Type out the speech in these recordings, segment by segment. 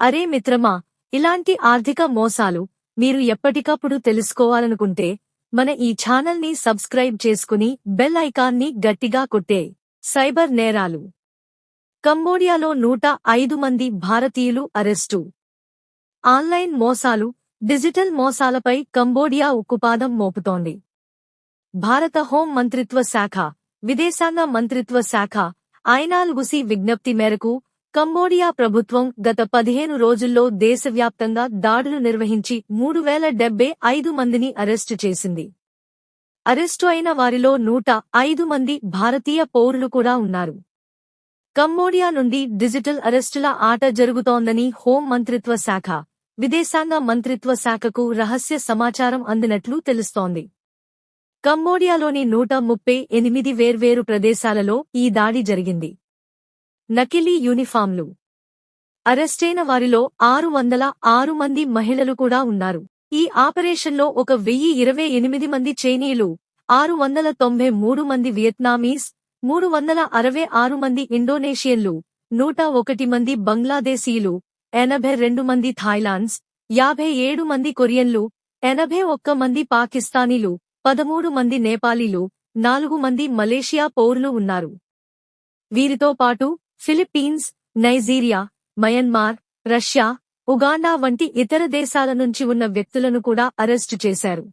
అరే మిత్రమా ఇలాంటి ఆర్థిక మోసాలు మీరు ఎప్పటికప్పుడు తెలుసుకోవాలనుకుంటే మన ఈ ఛానల్ని సబ్స్క్రైబ్ చేసుకుని బెల్ ఐకాన్ని గట్టిగా కొట్టే సైబర్ నేరాలు. కంబోడియాలో నూట ఐదు మంది భారతీయులు అరెస్టు. ఆన్లైన్ మోసాలు డిజిటల్ మోసాలపై కంబోడియా ఉక్కుపాదం మోపుతోంది. భారత హోం మంత్రిత్వ శాఖ విదేశాంగ మంత్రిత్వ శాఖ ఐనాల్గుసి విజ్ఞప్తి మేరకు కంబోడియా ప్రభుత్వం గత పదిహేను రోజుల్లో దేశవ్యాప్తంగా దాడులు నిర్వహించి మూడు వేల డెబ్బై ఐదు మందిని అరెస్టు చేసింది. అరెస్టు అయిన వారిలో నూట ఐదు మంది భారతీయ పౌరులు కూడా ఉన్నారు. కంబోడియా నుండి డిజిటల్ అరెస్టుల ఆట జరుగుతోందని హోం మంత్రిత్వ శాఖ విదేశాంగ మంత్రిత్వ శాఖకు రహస్య సమాచారం అందినట్లు తెలుస్తోంది. కంబోడియాలోని నూట ముప్పై ఎనిమిది వేర్వేరు ప్రదేశాలలో ఈ దాడి జరిగింది. నకిలీ యూనిఫామ్లు. అరెస్టైన వారిలో ఆరు వందల ఆరు మంది మహిళలు కూడా ఉన్నారు. ఈ ఆపరేషన్లో ఒక వెయ్యి ఇరవై ఎనిమిది మంది చైనీయులు ఆరు వందల తొంభై మూడు మంది వియత్నామీస్ మూడు వందల అరవై ఆరు మంది ఇండోనేషియన్లు నూట ఒకటి మంది బంగ్లాదేశీయులు ఎనభై రెండు మంది థాయిలాండ్స్ యాభై ఏడు మంది కొరియన్లు ఎనభై ఒక్క మంది పాకిస్తానీలు పదమూడు మంది నేపాలీలు నాలుగు మంది మలేషియా పౌరులు ఉన్నారు. వీరితో పాటు Philippines Nigeria Myanmar Russia Uganda వంటి ఇతర దేశాల నుంచి ఉన్న వ్యక్తులను కూడా అరెస్టు చేశారు.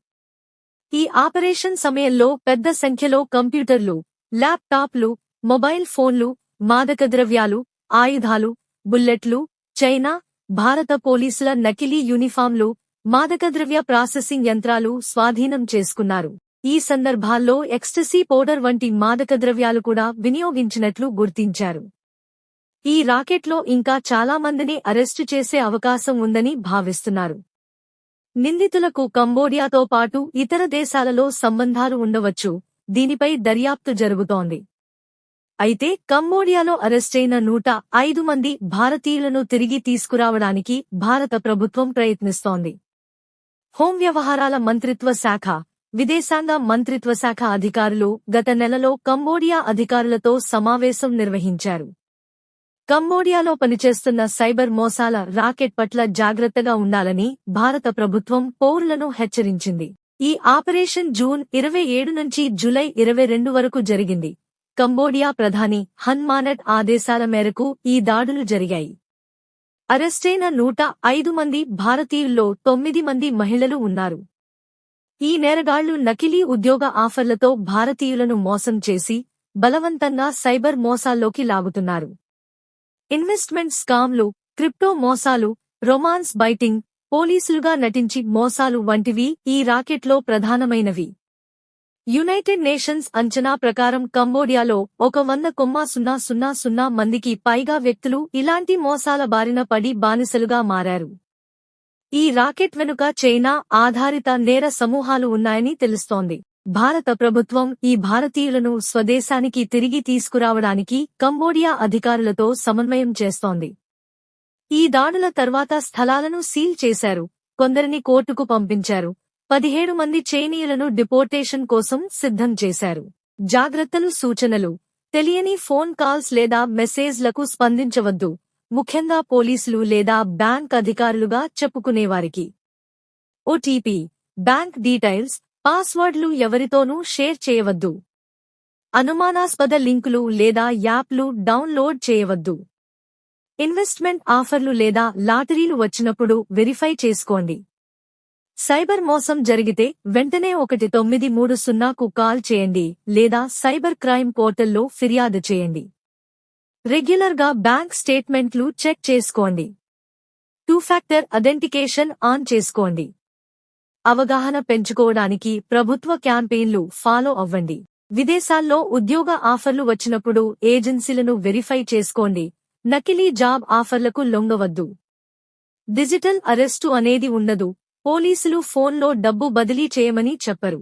ఈ ఆపరేషన్ సమయంలో పెద్ద సంఖ్యలో కంప్యూటర్లు ల్యాప్టాప్లు మొబైల్ ఫోన్లు మాదక ద్రవ్యాలు ఆయుధాలు బుల్లెట్లు చైనా భారత పోలీసుల నకిలీ యూనిఫామ్లు మాదకద్రవ్య ప్రాసెసింగ్ యంత్రాలు స్వాధీనం చేసుకున్నారు. ఈ సందర్భాల్లో ఎక్స్టసీ పౌడర్ వంటి మాదకద్రవ్యాలు కూడా వినియోగించినట్లు గుర్తించారు. ఈ రాకెట్లో ఇంకా చాలా మందిని అరెస్టు చేసే అవకాశం ఉందని భావిస్తున్నారు. నిందితులకు కంబోడియాతో పాటు ఇతర దేశాలలో సంబంధాలు ఉండవచ్చు. దీనిపై దర్యాప్తు జరుగుతోంది. అయితే కంబోడియాలో అరెస్టైన నూట ఐదు మంది భారతీయులను తిరిగి తీసుకురావడానికి భారత ప్రభుత్వం ప్రయత్నిస్తోంది. హోం వ్యవహారాల మంత్రిత్వ శాఖ విదేశాంగ మంత్రిత్వ శాఖ అధికారులు గత నెలలో కంబోడియా అధికారులతో సమావేశం నిర్వహించారు. కంబోడియాలో పనిచేస్తున్న సైబర్ మోసాల రాకెట్ పట్ల జాగ్రత్తగా ఉండాలని భారత ప్రభుత్వం పౌరులను హెచ్చరించింది. ఈ ఆపరేషన్ జూన్ ఇరవై ఏడు నుంచి జులై ఇరవై రెండు వరకు జరిగింది. కంబోడియా ప్రధాని హన్మానట్ ఆదేశాల మేరకు ఈ దాడులు జరిగాయి. అరెస్టైన నూట ఐదు మంది భారతీయుల్లో తొమ్మిది మంది మహిళలు ఉన్నారు. ఈ నేరగాళ్ళు నకిలీ ఉద్యోగ ఆఫర్లతో భారతీయులను మోసం చేసి బలవంతంగా సైబర్ మోసాల్లోకి లాగుతున్నారు. ఇన్వెస్ట్మెంట్ స్కామ్లు క్రిప్టో మోసాలు రొమాన్స్ బైటింగ్ పోలీసులుగా నటించి మోసాలు వంటివి ఈ రాకెట్లో ప్రధానమైనవి. యునైటెడ్ నేషన్స్ అంచనా ప్రకారం కంబోడియాలో ఒక వంద కొమ్మా సున్నా సున్నా సున్నా మందికి పైగా వ్యక్తులు ఇలాంటి మోసాల బారిన పడి బానిసలుగా మారారు. ఈ రాకెట్ వెనుక చైనా ఆధారిత నేర సమూహాలు ఉన్నాయని తెలుస్తోంది. భారత ప్రభుత్వం ఈ భారతీయులను స్వదేశానికి తిరిగి తీసుకురావడానికి కంబోడియా అధికారులతో సమన్వయం చేస్తోంది. ఈ దాడుల తర్వాత స్థలాలను సీల్ చేశారు కొందరిని కోర్టుకు పంపించారు పదిహేడు మంది చైనీయులను డిపోర్టేషన్ కోసం సిద్ధం చేశారు. జాగ్రత్తలు సూచనలు తెలియని ఫోన్ కాల్స్ లేదా మెసేజ్లకు స్పందించవద్దు ముఖ్యంగా పోలీసులు లేదా బ్యాంక్ అధికారులుగా చెప్పుకునేవారికి. ఓటీపీ బ్యాంక్ డీటైల్స్ పాస్వర్డ్లు ఎవరితోనూ షేర్ చేయవద్దు. అనుమానాస్పద లింకులు లేదా యాప్లు డౌన్లోడ్ చేయవద్దు. ఇన్వెస్ట్మెంట్ ఆఫర్లు లేదా లాటరీలు వచ్చినప్పుడు వెరిఫై చేసుకోండి. సైబర్ మోసం జరిగితే వెంటనే ఒకటి తొమ్మిది మూడు సున్నాకు కాల్ చేయండి లేదా సైబర్ క్రైమ్ పోర్టల్లో ఫిర్యాదు చేయండి. రెగ్యులర్గా బ్యాంక్ స్టేట్మెంట్లు చెక్ చేసుకోండి. టూ ఫ్యాక్టర్ అథెంటికేషన్ ఆన్ చేసుకోండి. అవగాహన పెంచుకోవడానికి ప్రభుత్వ క్యాంపెయిన్లు ఫాలో అవ్వండి. విదేశాల్లో ఉద్యోగ ఆఫర్లు వచ్చినప్పుడు ఏజెన్సీలను వెరిఫై చేసుకోండి. నకిలీ జాబ్ ఆఫర్లకు లొంగవద్దు. డిజిటల్ అరెస్టు అనేది ఉండదు. పోలీసులు ఫోన్లో డబ్బు బదిలీ చేయమని చెప్పరు.